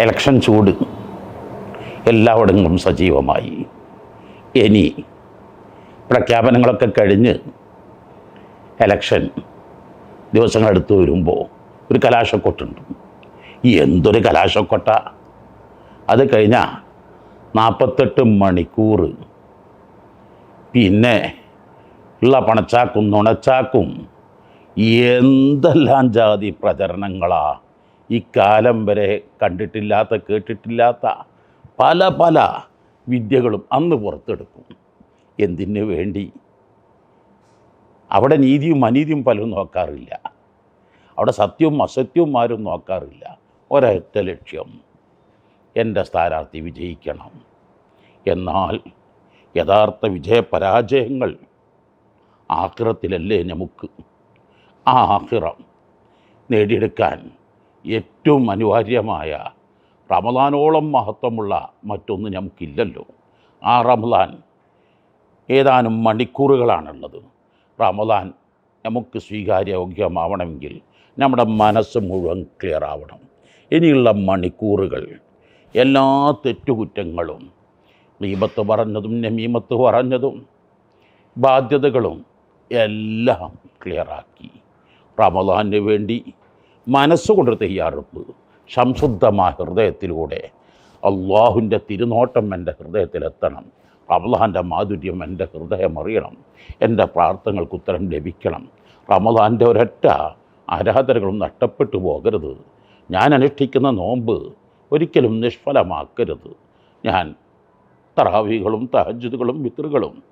Election ചൂട്. എല്ലായിടങ്ങളും സജീവമായി. ഇനി പ്രഖ്യാപനങ്ങളൊക്കെ കഴിഞ്ഞ് എലക്ഷൻ ദിവസങ്ങൾ അടുത്ത് വരുമ്പോൾ ഒരു കലാശക്കൊട്ടുണ്ട്. എന്തൊരു കലാശക്കൊട്ട? അത് കഴിഞ്ഞാൽ നാൽപ്പത്തെട്ട് മണിക്കൂർ പിന്നെ ഉള്ള പണച്ചാക്കും നുണച്ചാക്കും എന്തെല്ലാം ജാതി പ്രചരണങ്ങളാ? ഈ കാലം വരെ കണ്ടിട്ടില്ലാത്ത കേട്ടിട്ടില്ലാത്ത പല പല വിദ്യകളും അന്ന് പുറത്തെടുക്കും. എന്തിനു വേണ്ടി? അവിടെ നീതിയും അനീതിയും പലരും നോക്കാറില്ല. അവിടെ സത്യവും അസത്യവും ആരും നോക്കാറില്ല. ഒരൊറ്റ ലക്ഷ്യം എന്റെ സ്ഥാനാർത്ഥി വിജയിക്കണം. എന്നാൽ യഥാർത്ഥ വിജയപരാജയങ്ങൾ ആക്രത്തിലല്ലേ നമുക്ക്? ആ ആഹ്റം നേടിയെടുക്കാൻ ഏറ്റവും അനിവാര്യമായ റമദാനോളം മഹത്വമുള്ള മറ്റൊന്ന് നമുക്കില്ലല്ലോ. ആ റമദാൻ ഏതാനും മണിക്കൂറുകളാണുള്ളത്. റമദാൻ നമുക്ക് സ്വീകാര്യോഗ്യമാവണമെങ്കിൽ നമ്മുടെ മനസ്സ് മുഴുവൻ ക്ലിയർ ആവണം. ഇനിയുള്ള മണിക്കൂറുകൾ എല്ലാ തെറ്റുകുറ്റങ്ങളും നീമത്ത് പറഞ്ഞതും നമീമത്ത് പറഞ്ഞതും ബാധ്യതകളും എല്ലാം ക്ലിയറാക്കി റമദാന് വേണ്ടി മനസ്സുകൊണ്ട് തയ്യാറെടുപ്പ് സംശുദ്ധമായ ഹൃദയത്തിലൂടെ അള്ളാഹുവിന്റെ തിരുനോട്ടം എന്റെ ഹൃദയത്തിലെത്തണം. റമദാന്റെ മാധുര്യം എന്റെ ഹൃദയം അറിയണം എന്റെ പ്രാർത്ഥനകൾക്ക് ഉത്തരം ലഭിക്കണം. റമദാന്റെ ഒരൊറ്റ ആരാധനകളും നഷ്ടപ്പെട്ടു പോകരുത്. ഞാൻ അനുഷ്ഠിക്കുന്ന നോമ്പ് ഒരിക്കലും നിഷ്ഫലമാക്കരുത്. ഞാൻ തറാവികളും തഹജുദുകളും വിത്തറുകളും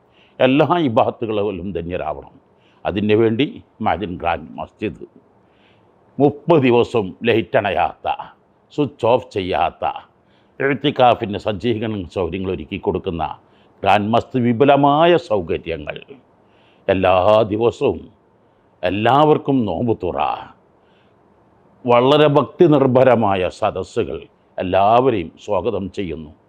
എല്ലാ ഇബാത്തുകളും ധന്യരാവണം. അതിന് വേണ്ടി മാജിൻ ഗ്രാൻഡ് മസ്ജിദ്. മുപ്പത് ദിവസം ലൈറ്റണയാത്ത സ്വിച്ച് ഓഫ് ചെയ്യാത്ത എഴുത്തിക്കാഫിന്റെ സജ്ജീകരണ സൗകര്യങ്ങൾ ഒരുക്കി കൊടുക്കുന്ന ഗ്രാൻഡ് മസ്ത് വിപുലമായ സൗകര്യങ്ങൾ. എല്ലാ ദിവസവും എല്ലാവർക്കും നോമ്പ് തുറ. വളരെ ഭക്തി നിർഭരമായ സദസ്സുകൾ എല്ലാവരെയും സ്വാഗതം ചെയ്യുന്നു.